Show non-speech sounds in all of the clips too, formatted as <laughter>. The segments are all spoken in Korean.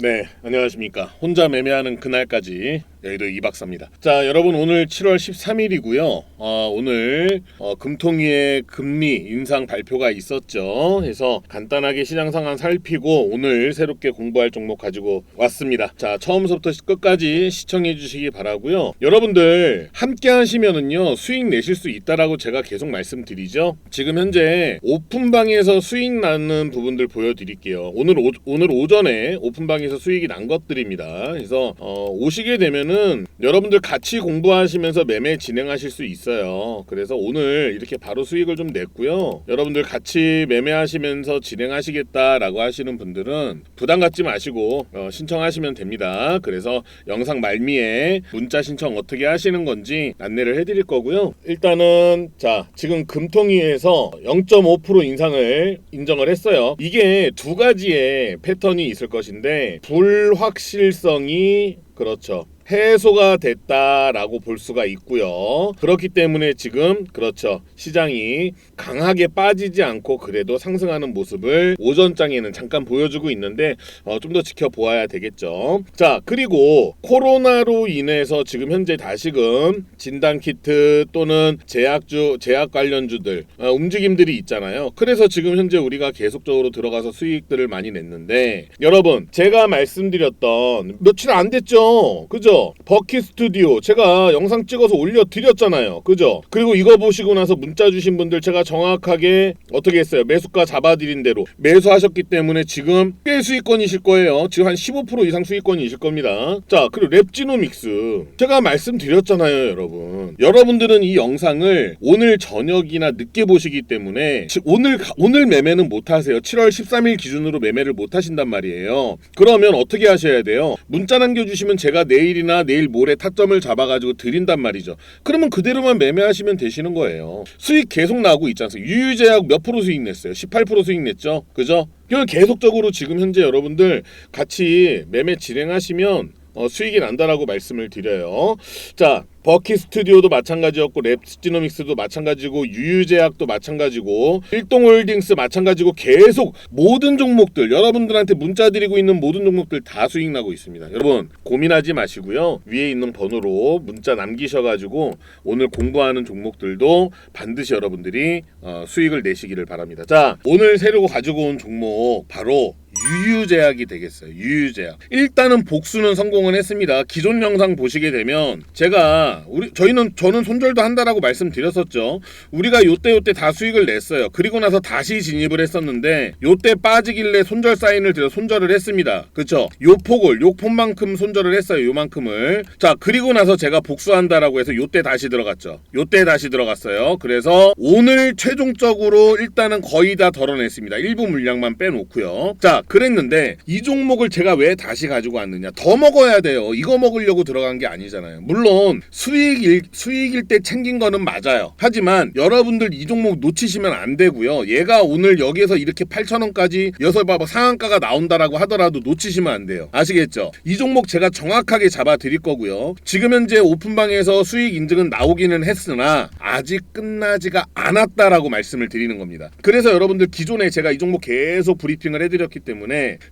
네, 안녕하십니까. 혼자 매매하는 그날까지 여의도 이박사입니다. 자, 여러분 오늘 7월 13일이고요. 어, 오늘 어, 금통위의 금리 인상 발표가 있었죠. 그래서 간단하게 시장 상황 살피고 오늘 새롭게 공부할 종목 가지고 왔습니다. 자, 처음부터 끝까지 시청해 주시기 바라고요. 여러분들 함께 하시면은요 수익 내실 수 있다라고 제가 계속 말씀드리죠. 지금 현재 오픈방에서 수익 나는 부분들 보여드릴게요. 오늘 오, 오늘 오전에 오픈방에서 수익이 난 것들입니다. 그래서 어, 오시게 되면 은 여러분들 같이 공부하시면서 매매 진행하실 수 있어요. 그래서 오늘 이렇게 바로 수익을 좀 냈고요. 여러분들 같이 매매하시면서 진행하시겠다라고 하시는 분들은 부담 갖지 마시고 어, 신청하시면 됩니다. 그래서 영상 말미에 문자 신청 어떻게 하시는 건지 안내를 해드릴 거고요. 일단은 자 지금 금통위에서 0.5% 인상을 인정을 했어요. 이게 두 가지의 패턴이 있을 것인데 불확실성이 그렇죠. 해소가 됐다라고 볼 수가 있고요. 그렇기 때문에 지금 그렇죠. 시장이 강하게 빠지지 않고 그래도 상승하는 모습을 오전장에는 잠깐 보여주고 있는데 어, 좀 더 지켜보아야 되겠죠. 자 그리고 코로나로 인해서 지금 현재 다시금 진단 키트 또는 제약주 제약 관련주들 어, 움직임들이 있잖아요. 그래서 지금 현재 우리가 계속적으로 들어가서 수익들을 많이 냈는데 여러분 제가 말씀드렸던 며칠 안 됐죠. 그죠? 버킷 스튜디오 제가 영상 찍어서 올려 드렸잖아요. 그죠? 그리고 이거 보시고 나서 문자 주신 분들 제가 정확하게 어떻게 했어요? 매수가 잡아드린 대로 매수하셨기 때문에 지금 꽤 수익권이실 거예요. 지금 한 15% 이상 수익권이실 겁니다. 자, 그리고 랩지노믹스 제가 말씀드렸잖아요, 여러분. 여러분들은 이 영상을 오늘 저녁이나 늦게 보시기 때문에 지- 오늘 가- 오늘 매매는 못 하세요. 7월 13일 기준으로 매매를 못 하신단 말이에요. 그러면 어떻게 하셔야 돼요? 문자 남겨주시면 제가 내일이나 내일 모레 타점을 잡아가지고 드린단 말이죠. 그러면 그대로만 매매하시면 되시는 거예요. 수익 계속 나고 있지 않습니까? 유유제약 몇 프로 수익 냈어요? 18% 수익 냈죠? 그죠? 그럼 계속적으로 지금 현재 여러분들 같이 매매 진행하시면 어, 수익이 난다라고 말씀을 드려요. 자, 버킷 스튜디오도 마찬가지였고 랩스지노믹스도 마찬가지고 유유제약도 마찬가지고 일동홀딩스 마찬가지고 계속 모든 종목들 여러분들한테 문자 드리고 있는 모든 종목들 다 수익 나고 있습니다. 여러분 고민하지 마시고요. 위에 있는 번호로 문자 남기셔가지고 오늘 공부하는 종목들도 반드시 여러분들이 어, 수익을 내시기를 바랍니다. 자 오늘 새로 가지고 온 종목 바로 유유제약이 되겠어요. 유유제약. 일단은 복수는 성공을 했습니다. 기존 영상 보시게 되면 제가 우리 저희는 저는 손절도 한다라고 말씀드렸었죠. 우리가 요때 요때 다 수익을 냈어요. 그리고 나서 다시 진입을 했었는데 요때 빠지길래 손절 사인을 드려 손절을 했습니다. 그렇죠? 요 폭을 요 폭만큼 손절을 했어요. 요만큼을. 자, 그리고 나서 제가 복수한다라고 해서 요때 다시 들어갔죠. 요때 다시 들어갔어요. 그래서 오늘 최종적으로 일단은 거의 다 덜어냈습니다. 일부 물량만 빼놓고요. 자, 그랬는데 이 종목을 제가 왜 다시 가지고 왔느냐? 더 먹어야 돼요. 이거 먹으려고 들어간 게 아니잖아요. 물론 수익일 수익일 때 챙긴 거는 맞아요. 하지만 여러분들 이 종목 놓치시면 안 되고요. 얘가 오늘 여기에서 이렇게 8,000원까지 여섯 봐봐 상한가가 나온다라고 하더라도 놓치시면 안 돼요. 아시겠죠? 이 종목 제가 정확하게 잡아 드릴 거고요. 지금 현재 오픈방에서 수익 인증은 나오기는 했으나 아직 끝나지가 않았다라고 말씀을 드리는 겁니다. 그래서 여러분들 기존에 제가 이 종목 계속 브리핑을 해드렸기 때문에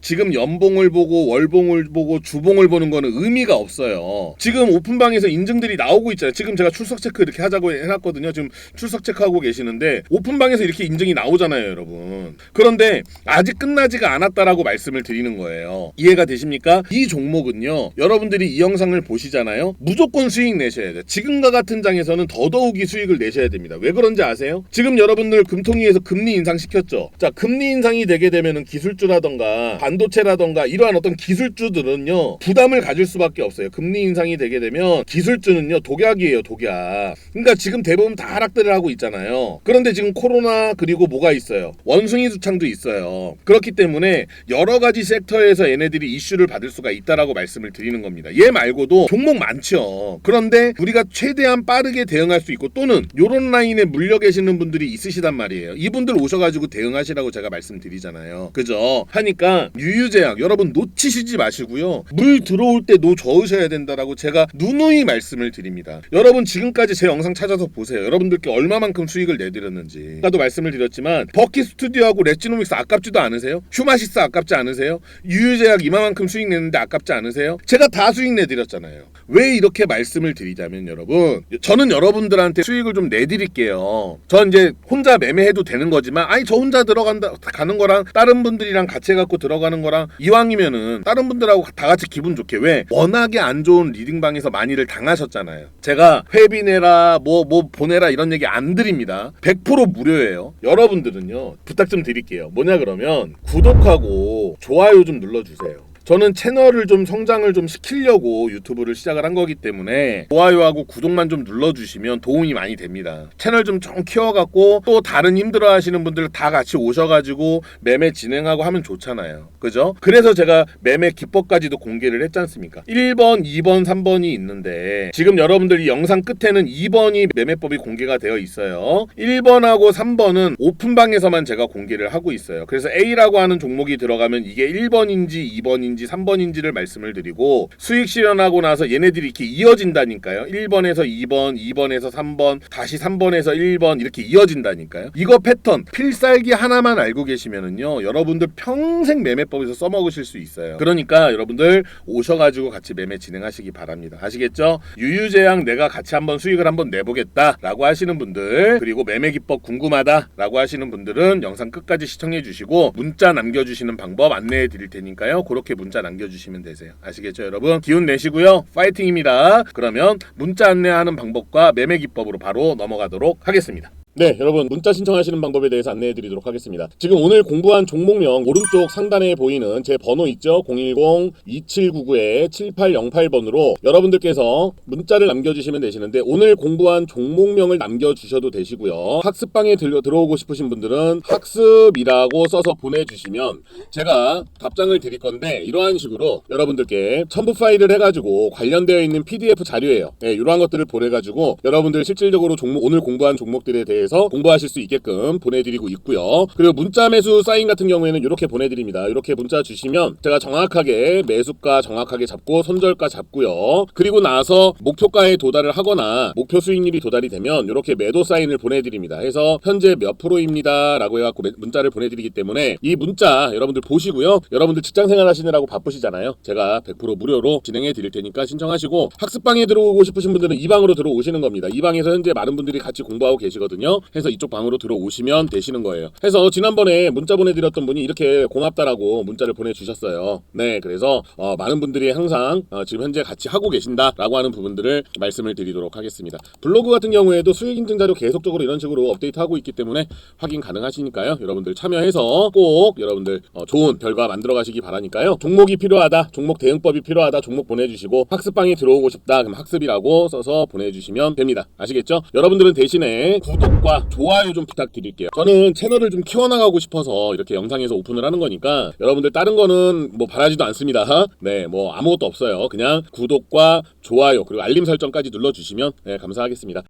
지금 연봉을 보고 월봉을 보고 주봉을 보는 거는 의미가 없어요. 지금 오픈방에서 인증들이 나오고 있잖아요. 지금 제가 출석 체크 이렇게 하자고 해놨거든요. 지금 출석 체크하고 계시는데 오픈방에서 이렇게 인증이 나오잖아요, 여러분. 그런데 아직 끝나지가 않았다라고 말씀을 드리는 거예요. 이해가 되십니까? 이 종목은요. 여러분들이 이 영상을 보시잖아요. 무조건 수익 내셔야 돼요. 지금과 같은 장에서는 더더욱이 수익을 내셔야 됩니다. 왜 그런지 아세요? 지금 여러분들 금통위에서 금리 인상 시켰죠. 자, 금리 인상이 되게 되면은 기술주라던가 반도체라던가 이러한 어떤 기술주들은요 부담을 가질 수밖에 없어요. 금리 인상이 되게 되면 기술주는요 독약이에요, 독약. 그러니까 지금 대부분 다 하락들을 하고 있잖아요. 그런데 지금 코로나 그리고 뭐가 있어요? 원숭이 두창도 있어요. 그렇기 때문에 여러 가지 섹터에서 얘네들이 이슈를 받을 수가 있다라고 말씀을 드리는 겁니다. 얘 말고도 종목 많죠. 그런데 우리가 최대한 빠르게 대응할 수 있고 또는 요런 라인에 물려 계시는 분들이 있으시단 말이에요. 이분들 오셔가지고 대응하시라고 제가 말씀드리잖아요. 그죠? 한 하니까 유유제약 여러분 놓치시지 마시고요. 물 들어올 때 노 저으셔야 된다라고 제가 누누이 말씀을 드립니다. 여러분 지금까지 제 영상 찾아서 보세요. 여러분들께 얼마만큼 수익을 내드렸는지. 아까도 말씀을 드렸지만 버킷 스튜디오하고 레지노믹스 아깝지도 않으세요? 휴마시스 아깝지 않으세요? 유유제약 이만큼 수익 내는데 아깝지 않으세요? 제가 다 수익 내드렸잖아요. 왜 이렇게 말씀을 드리자면 여러분 저는 여러분들한테 수익을 좀 내드릴게요. 전 이제 혼자 매매해도 되는 거지만 아니 저 혼자 들어간다 가는 거랑 다른 분들이랑 같이 해갖고 들어가는 거랑 이왕이면은 다른 분들하고 다 같이 기분 좋게 왜 워낙에 안 좋은 리딩방에서 많이를 당하셨잖아요. 제가 회비 내라 뭐뭐 보내라 이런 얘기 안 드립니다. 100% 무료예요. 여러분들은요 부탁 좀 드릴게요. 뭐냐 그러면 구독하고 좋아요 좀 눌러주세요. 저는 채널을 좀 성장을 좀 시키려고 유튜브를 시작을 한 거기 때문에 좋아요하고 구독만 좀 눌러주시면 도움이 많이 됩니다. 채널 좀 좀 키워갖고 또 다른 힘들어하시는 분들 다 같이 오셔가지고 매매 진행하고 하면 좋잖아요. 그죠? 그래서 제가 매매 기법까지도 공개를 했지 않습니까? 1번, 2번, 3번이 있는데 지금 여러분들 이 영상 끝에는 2번이 매매법이 공개가 되어 있어요. 1번하고 3번은 오픈방에서만 제가 공개를 하고 있어요. 그래서 A라고 하는 종목이 들어가면 이게 1번인지 2번인지 3번인지를 말씀을 드리고 수익 실현하고 나서 얘네들이 이렇게 이어진다니까요. 1번에서 2번, 2번에서 3번, 다시 3번에서 1번 이렇게 이어진다니까요. 이거 패턴 필살기 하나만 알고 계시면은요. 여러분들 평생 매매법에서 써먹으실 수 있어요. 그러니까 여러분들 오셔가지고 같이 매매 진행하시기 바랍니다. 아시겠죠? 유유제약 내가 같이 한번 수익을 한번 내보겠다라고 하시는 분들 그리고 매매 기법 궁금하다라고 하시는 분들은 영상 끝까지 시청해 주시고 문자 남겨주시는 방법 안내해 드릴 테니까요. 그렇게 문자 남겨주시면 되세요. 아시겠죠, 여러분? 기운 내시고요. 파이팅입니다. 그러면 문자 안내하는 방법과 매매 기법으로 바로 넘어가도록 하겠습니다. 네, 여러분 문자 신청하시는 방법에 대해서 안내해 드리도록 하겠습니다. 지금 오늘 공부한 종목명 오른쪽 상단에 보이는 제 번호 있죠? 010-2799-7808번으로 여러분들께서 문자를 남겨주시면 되시는데 오늘 공부한 종목명을 남겨주셔도 되시고요. 학습방에 들려 들어오고 싶으신 분들은 학습이라고 써서 보내주시면 제가 답장을 드릴 건데 이러한 식으로 여러분들께 첨부 파일을 해가지고 관련되어 있는 PDF 자료예요. 네, 이러한 것들을 보내가지고 여러분들 실질적으로 종목 오늘 공부한 종목들에 대해 서 공부하실 수 있게끔 보내드리고 있고요. 그리고 문자 매수 사인 같은 경우에는 이렇게 보내드립니다. 이렇게 문자 주시면 제가 정확하게 매수가 정확하게 잡고 손절가 잡고요. 그리고 나서 목표가에 도달을 하거나 목표 수익률이 도달이 되면 이렇게 매도 사인을 보내드립니다. 해서 현재 몇 프로입니다 라고 해갖고 매- 문자를 보내드리기 때문에 이 문자 여러분들 보시고요. 여러분들 직장 생활 하시느라고 바쁘시잖아요. 제가 100% 무료로 진행해 드릴 테니까 신청하시고 학습방에 들어오고 싶으신 분들은 이 방으로 들어오시는 겁니다. 이 방에서 현재 많은 분들이 같이 공부하고 계시 해서 이쪽 방으로 들어오시면 되시는 거예요. 해서 지난번에 문자 보내드렸던 분이 이렇게 고맙다라고 문자를 보내주셨어요. 네, 그래서 어, 많은 분들이 항상 어, 지금 현재 같이 하고 계신다라고 하는 부분들을 말씀을 드리도록 하겠습니다. 블로그 같은 경우에도 수익 인증 자료 계속적으로 이런 식으로 업데이트하고 있기 때문에 확인 가능하시니까요. 여러분들 참여해서 꼭 여러분들 어, 좋은 결과 만들어 가시기 바라니까요. 종목이 필요하다, 종목 대응법이 필요하다, 종목 보내주시고 학습방에 들어오고 싶다, 그럼 학습이라고 써서 보내주시면 됩니다. 아시겠죠? 여러분들은 대신에 구독 과 좋아요 좀 부탁드릴게요. 저는 채널을 좀 키워나가고 싶어서 이렇게 영상에서 오픈을 하는 거니까 여러분들 다른 거는 뭐 바라지도 않습니다. 네, 뭐 아무것도 없어요. 그냥 구독과 좋아요 그리고 알림 설정까지 눌러주시면 네, 감사하겠습니다.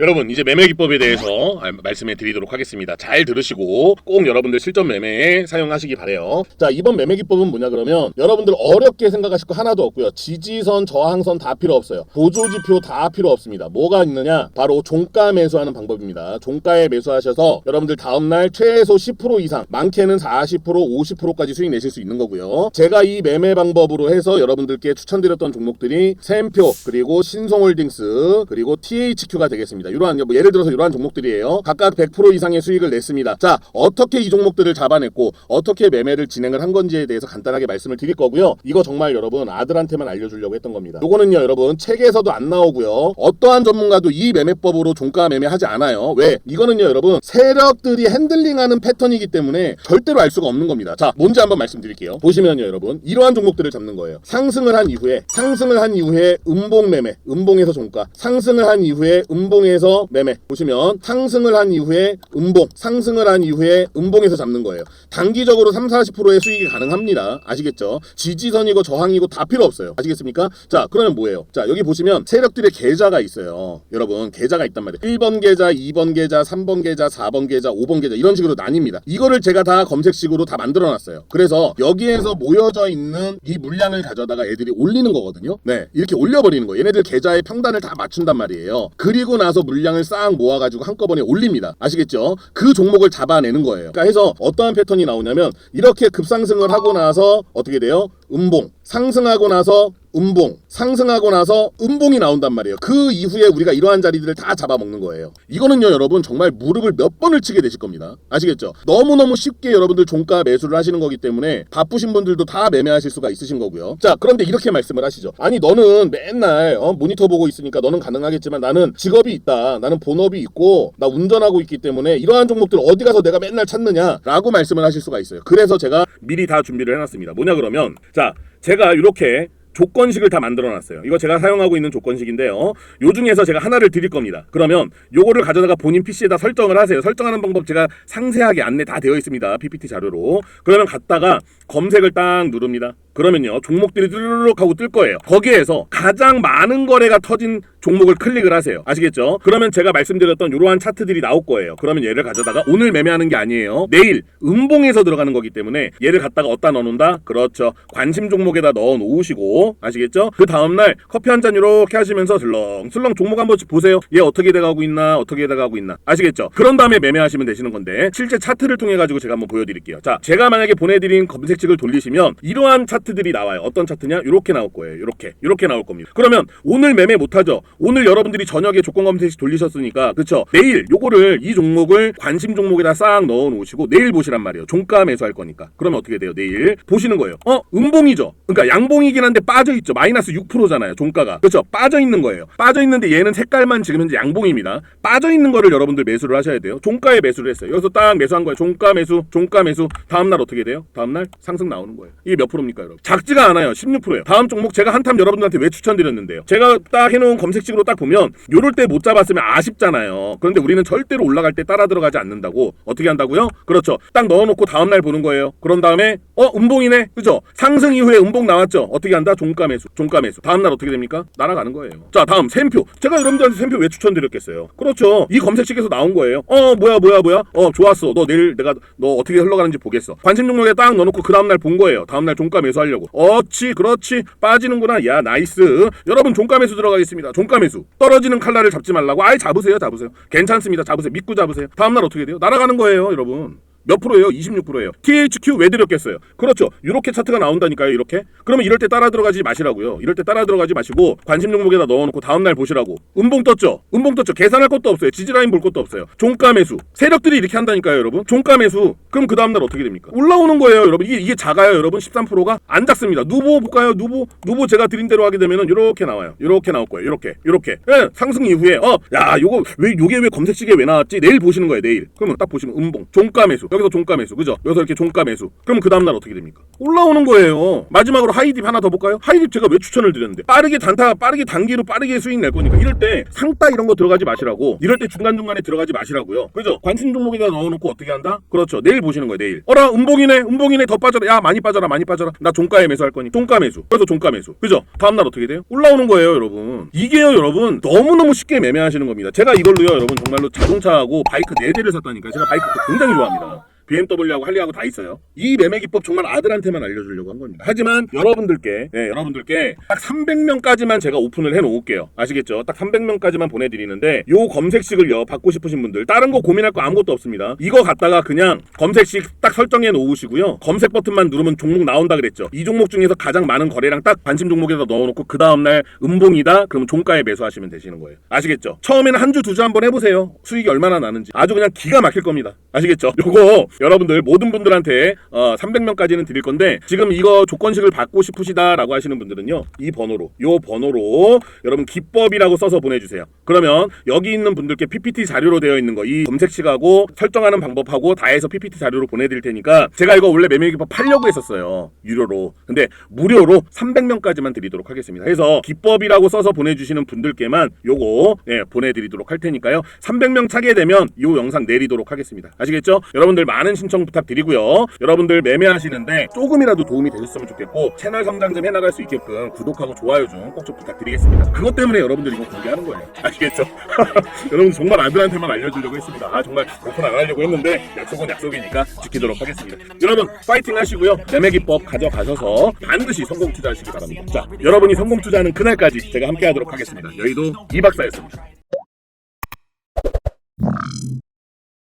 여러분 이제 매매 기법에 대해서 알- 말씀해 드리도록 하겠습니다. 잘 들으시고 꼭 여러분들 실전 매매에 사용하시기 바래요. 자 이번 매매 기법은 뭐냐 그러면 여러분들 어렵게 생각하실 거 하나도 없고요. 지지선, 저항선 다 필요 없어요. 보조지표 다 필요 없습니다. 뭐가 있느냐? 바로 종가 매수하는 방법입니다. 종가에 매수하셔서 여러분들 다음날 최소 10% 이상, 많게는 40%, 50%까지 수익 내실 수 있는 거고요. 제가 이 매매 방법으로 해서 여러분들께 추천드렸던 종목들이 샘표 그리고 신성홀딩스 그리고 THQ가 되겠습니다. 이러한 뭐 예를 들어서 이러한 종목들이에요. 각각 100% 이상의 수익을 냈습니다. 자 어떻게 이 종목들을 잡아냈고 어떻게 매매를 진행을 한 건지에 대해서 간단하게 말씀을 드릴 거고요. 이거 정말 여러분 아들한테만 알려주려고 했던 겁니다. 요거는요 여러분 책에서도 안 나오고요. 어떠한 전문가도 이 매매법으로 종가 매매하지 않아요. 왜? 이거는요 여러분 세력들이 핸들링하는 패턴이기 때문에 절대로 알 수가 없는 겁니다. 자 뭔지 한번 말씀드릴게요. 보시면요 여러분 이러한 종목들을 잡는 거예요. 상승을 한 이후에 상승을 한 이후에 음봉 매매, 음봉에서 종가, 상승을 한 이후에 음봉에서 음봉에서 매매. 보시면 상승을 한 이후에 음봉 상승을 한 이후에 음봉에서 잡는 거예요. 단기적으로 3, 40%의 수익이 가능합니다. 아시겠죠? 지지선이고 저항이고 다 필요 없어요. 아시겠습니까? 자 그러면 뭐예요? 자 여기 보시면 세력들의 계좌가 있어요. 여러분 계좌가 있단 말이에요. 1번 계좌 2번 계좌 3번 계좌 4번 계좌 5번 계좌 이런 식으로 나뉩니다. 이거를 제가 다 검색식으로 다 만들어 놨어요. 그래서 여기에서 모여져 있는 이 물량을 가져다가 애들이 올리는 거거든요. 네 이렇게 올려버리는 거예요. 얘네들 계좌의 평단을 다 맞춘단 말이에요. 그리고 나서 물량을 싹 모아가지고 한꺼번에 올립니다. 아시겠죠? 그 종목을 잡아내는 거예요. 그러니까 해서 어떠한 패턴이 나오냐면 이렇게 급상승을 하고 나서 어떻게 돼요 음봉 상승하고 나서 음봉 상승하고 나서 음봉이 나온단 말이에요. 그 이후에 우리가 이러한 자리들을 다 잡아먹는 거예요. 이거는요 여러분 정말 무릎을 몇 번을 치게 되실 겁니다. 아시겠죠? 너무너무 쉽게 여러분들 종가 매수를 하시는 거기 때문에 바쁘신 분들도 다 매매하실 수가 있으신 거고요. 자 그런데 이렇게 말씀을 하시죠. 아니 너는 맨날 어, 모니터 보고 있으니까 너는 가능하겠지만 나는 직업이 있다. 나는 본업이 있고 나 운전하고 있기 때문에 이러한 종목들 어디 가서 내가 맨날 찾느냐 라고 말씀을 하실 수가 있어요. 그래서 제가 미리 다 준비를 해놨습니다. 뭐냐 그러면 자 제가 이렇게 조건식을 다 만들어 놨어요. 이거 제가 사용하고 있는 조건식인데요. 요 중에서 제가 하나를 드릴 겁니다. 그러면 요거를 가져다가 본인 PC에다 설정을 하세요. 설정하는 방법 제가 상세하게 안내 다 되어 있습니다. PPT 자료로. 그러면 갔다가 검색을 딱 누릅니다. 그러면요. 종목들이 뚜루룩 하고 뜰 거예요. 거기에서 가장 많은 거래가 터진 종목을 클릭을 하세요. 아시겠죠? 그러면 제가 말씀드렸던 이러한 차트들이 나올 거예요. 그러면 얘를 가져다가 오늘 매매하는 게 아니에요. 내일 음봉에서 들어가는 거기 때문에 얘를 갖다가 어디다 넣어놓는다? 그렇죠. 관심 종목에다 넣어 놓으시고 아시겠죠? 그 다음날 커피 한 잔 이렇게 하시면서 슬렁슬렁 종목 한 번씩 보세요. 얘 어떻게 돼가고 있나 어떻게 돼가고 있나 아시겠죠? 그런 다음에 매매하시면 되시는 건데 실제 차트를 통해 가지고 제가 한번 보여드릴게요. 자, 제가 만약에 보내드린 검색식을 돌리시면 이러한 차트 들이 나와요. 어떤 차트냐? 이렇게 나올 거예요. 이렇게 이렇게 나올 겁니다. 그러면 오늘 매매 못하죠? 오늘 여러분들이 저녁에 조건 검색식 돌리셨으니까 그렇죠? 내일 요거를 이 종목을 관심 종목에다 싹 넣어 놓으시고 내일 보시란 말이에요. 종가 매수할 거니까. 그러면 어떻게 돼요? 내일 보시는 거예요. 어? 음봉이죠. 그러니까 양봉이긴 한데 빠져 있죠. 마이너스 6%잖아요. 종가가. 그렇죠? 빠져 있는 거예요. 빠져 있는데 얘는 색깔만 지금 현재 양봉입니다. 빠져 있는 거를 여러분들 매수를 하셔야 돼요. 종가에 매수를 했어요. 여기서 딱 매수한 거예요. 종가 매수, 종가 매수. 다음 날 어떻게 돼요? 다음 날 상승 나오는 거예요. 이게 몇 프로입니까, 여러분? 작지가 않아요. 16%예요. 다음 종목 제가 한탐 여러분들한테 왜 추천드렸는데요. 제가 딱 해놓은 검색식으로 딱 보면 요럴 때 못 잡았으면 아쉽잖아요. 그런데 우리는 절대로 올라갈 때 따라 들어가지 않는다고 어떻게 한다고요? 그렇죠. 딱 넣어놓고 다음 날 보는 거예요. 그런 다음에 어 음봉이네, 그죠? 상승 이후에 음봉 나왔죠. 어떻게 한다? 종가 매수, 종가 매수. 다음 날 어떻게 됩니까? 날아가는 거예요. 자 다음 샘표. 제가 여러분들한테 샘표 왜 추천드렸겠어요? 그렇죠. 이 검색식에서 나온 거예요. 어 뭐야 뭐야 뭐야? 어 좋았어. 너 내일 내가 너 어떻게 흘러가는지 보겠어. 관심 종목에 딱 넣어놓고 그 다음 날 본 거예요. 다음 날 종가 매수 하려고. 어치 그렇지 빠지는구나. 야 나이스. 여러분 종가 매수 들어가겠습니다. 종가 매수. 떨어지는 칼날을 잡지 말라고. 아예 잡으세요 잡으세요. 괜찮습니다. 잡으세요. 믿고 잡으세요. 다음 날 어떻게 돼요? 날아가는 거예요, 여러분. 몇 프로예요? 26%예요. THQ 왜 드렸겠어요? 그렇죠. 이렇게 차트가 나온다니까요. 이렇게. 그러면 이럴 때 따라 들어가지 마시라고요. 이럴 때 따라 들어가지 마시고 관심 종목에다 넣어놓고 다음 날 보시라고. 음봉 떴죠. 음봉 떴죠. 계산할 것도 없어요. 지지라인 볼 것도 없어요. 종가 매수. 세력들이 이렇게 한다니까요, 여러분. 종가 매수. 그럼 그 다음 날 어떻게 됩니까? 올라오는 거예요, 여러분. 이게 이게 작아요, 여러분. 13%가 안 작습니다. 누보 볼까요? 누보. 누보 제가 드린 대로 하게 되면은 이렇게 나와요. 이렇게 나올 거예요. 이렇게. 이렇게. 예, 상승 이후에 어, 야, 요거 왜 요게 왜 검색식에 왜 나왔지? 내일 보시는 거예요, 내일. 그러면 딱 보시면 음봉. 종가 매수. 여기서 종가 매수. 그죠? 여기서 이렇게 종가 매수. 그럼 그 다음 날 어떻게 됩니까? 올라오는 거예요. 마지막으로 하이딥 하나 더 볼까요? 하이딥 제가 왜 추천을 드렸는데 빠르게 단타 빠르게 단기로 빠르게 수익 낼 거니까 이럴 때 상따 이런 거 들어가지 마시라고. 이럴 때 중간 중간에 들어가지 마시라고요. 그죠? 관심 종목에다 넣어놓고 어떻게 한다? 그렇죠. 내일 보시는 거예요. 내일. 어라 음봉이네. 음봉이네. 더 빠져라. 야 많이 빠져라. 많이 빠져라. 나 종가에 매수할 거니. 종가 매수. 그래서 종가 매수. 그죠? 다음 날 어떻게 돼요? 올라오는 거예요, 여러분. 이게요, 여러분. 너무 너무 쉽게 매매하시는 겁니다. 제가 이걸로요, 여러분 정말로 자동차하고 바이크 네 대를 샀다니까. 제가 바이크 굉장히 좋아합니다. BMW하고 할리하고 다 있어요. 이 매매 기법 정말 아들한테만 알려주려고 한 겁니다. 하지만 여러분들께, 네, 여러분들께 딱 300명까지만 제가 오픈을 해 놓을게요. 아시겠죠? 딱 300명까지만 보내드리는데 요 검색식을요 받고 싶으신 분들 다른 거 고민할 거 아무것도 없습니다. 이거 갖다가 그냥 검색식 딱 설정해 놓으시고요. 검색 버튼만 누르면 종목 나온다 그랬죠. 이 종목 중에서 가장 많은 거래량 딱 관심 종목에다 넣어놓고 그 다음날 음봉이다. 그러면 종가에 매수하시면 되시는 거예요. 아시겠죠? 처음에는 한 주 두 주 한번 해보세요. 수익이 얼마나 나는지 아주 그냥 기가 막힐 겁니다. 아시겠죠? 요거 여러분들 모든 분들한테 어, 300명까지는 드릴 건데 지금 이거 조건식을 받고 싶으시다라고 하시는 분들은요 이 번호로 요 번호로 여러분 기법이라고 써서 보내주세요. 그러면 여기 있는 분들께 PPT 자료로 되어 있는 거 이 검색식하고 설정하는 방법하고 다 해서 PPT 자료로 보내드릴 테니까 제가 이거 원래 매매 기법 팔려고 했었어요 유료로 근데 무료로 300명까지만 드리도록 하겠습니다. 해서 기법이라고 써서 보내주시는 분들께만 요거 예, 보내드리도록 할 테니까요. 300명 차게 되면 요 영상 내리도록 하겠습니다. 아시겠죠? 여러분들 많은 신청 부탁드리고요. 여러분들 매매하시는데 조금이라도 도움이 되셨으면 좋겠고 채널 성장 좀 해나갈 수 있게끔 구독하고 좋아요 좀 꼭 좀 부탁드리겠습니다. 그것 때문에 여러분들 이거 공개하는 거예요. <laughs> 아시겠죠? <laughs> 여러분 정말 아들한테만 알려주려고 했습니다. 아 정말 오픈 안 하려고 했는데 약속은 약속이니까 지키도록 하겠습니다. 여러분 파이팅 하시고요. 매매 기법 가져가셔서 반드시 성공 투자하시기 바랍니다. 자, 여러분이 성공 투자하는 그날까지 제가 함께하도록 하겠습니다. 여의도 이 박사였습니다.